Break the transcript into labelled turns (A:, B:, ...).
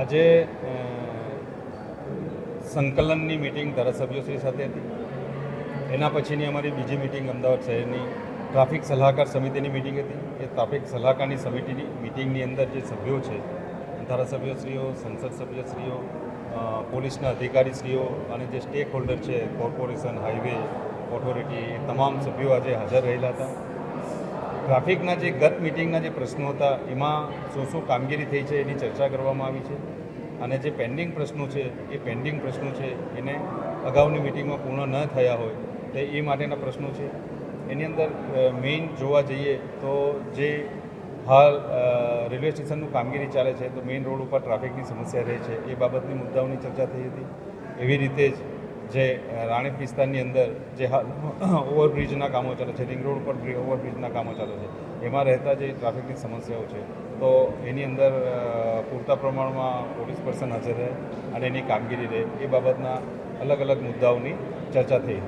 A: આજે સંકલનની મિટિંગ ધારાસભ્યોશ્રી સાથે હતી. એના પછીની અમારી બીજી મિટિંગ અમદાવાદ શહેરની ટ્રાફિક સલાહકાર સમિતિની મિટિંગ હતી. એ ટ્રાફિક સલાહકારની સમિતિની મિટિંગની અંદર જે સભ્યો છે, ધારાસભ્યશ્રીઓ, સંસદ સભ્યશ્રીઓ પોલીસના અધિકારીશ્રીઓ અને જે સ્ટેક હોલ્ડર છે કોર્પોરેશન હાઈવે ઓથોરિટી તમામ સભ્યો આજે હાજર રહેલા હતા. ટ્રાફિકના જે ગત મિટિંગના જે પ્રશ્નો હતા, એમાં શું શું કામગીરી થઈ છે એની ચર્ચા કરવામાં આવી છે. અને જે પેન્ડિંગ પ્રશ્નો છે, એ પેન્ડિંગ પ્રશ્નો છે, એને અગાઉની મિટિંગમાં પૂર્ણ ન થયા હોય, તો એ માટેના પ્રશ્નો છે. એની અંદર મેઇન જોવા જઈએ, તો જે હાલ રેલવે સ્ટેશનનું કામગીરી ચાલે છે, તો મેઇન રોડ ઉપર ટ્રાફિકની સમસ્યા રહે છે, એ બાબતની મુદ્દાઓની ચર્ચા થઈ હતી. એવી રીતે જ જે રાણીપ વિસ્તારની અંદર જે હાલ ઓવરબ્રિજના કામો ચાલે છે, રિંગ રોડ પર બ્રિ- ઓવરબ્રિજના કામો ચાલે છે, એમાં રહેતા જે ટ્રાફિકની સમસ્યાઓ છે, તો એની અંદર પૂરતા પ્રમાણમાં પોલીસ પર્સન હાજર રહે અને એની કામગીરી રહે, એ બાબતના અલગ અલગ મુદ્દાઓની ચર્ચા થઈ.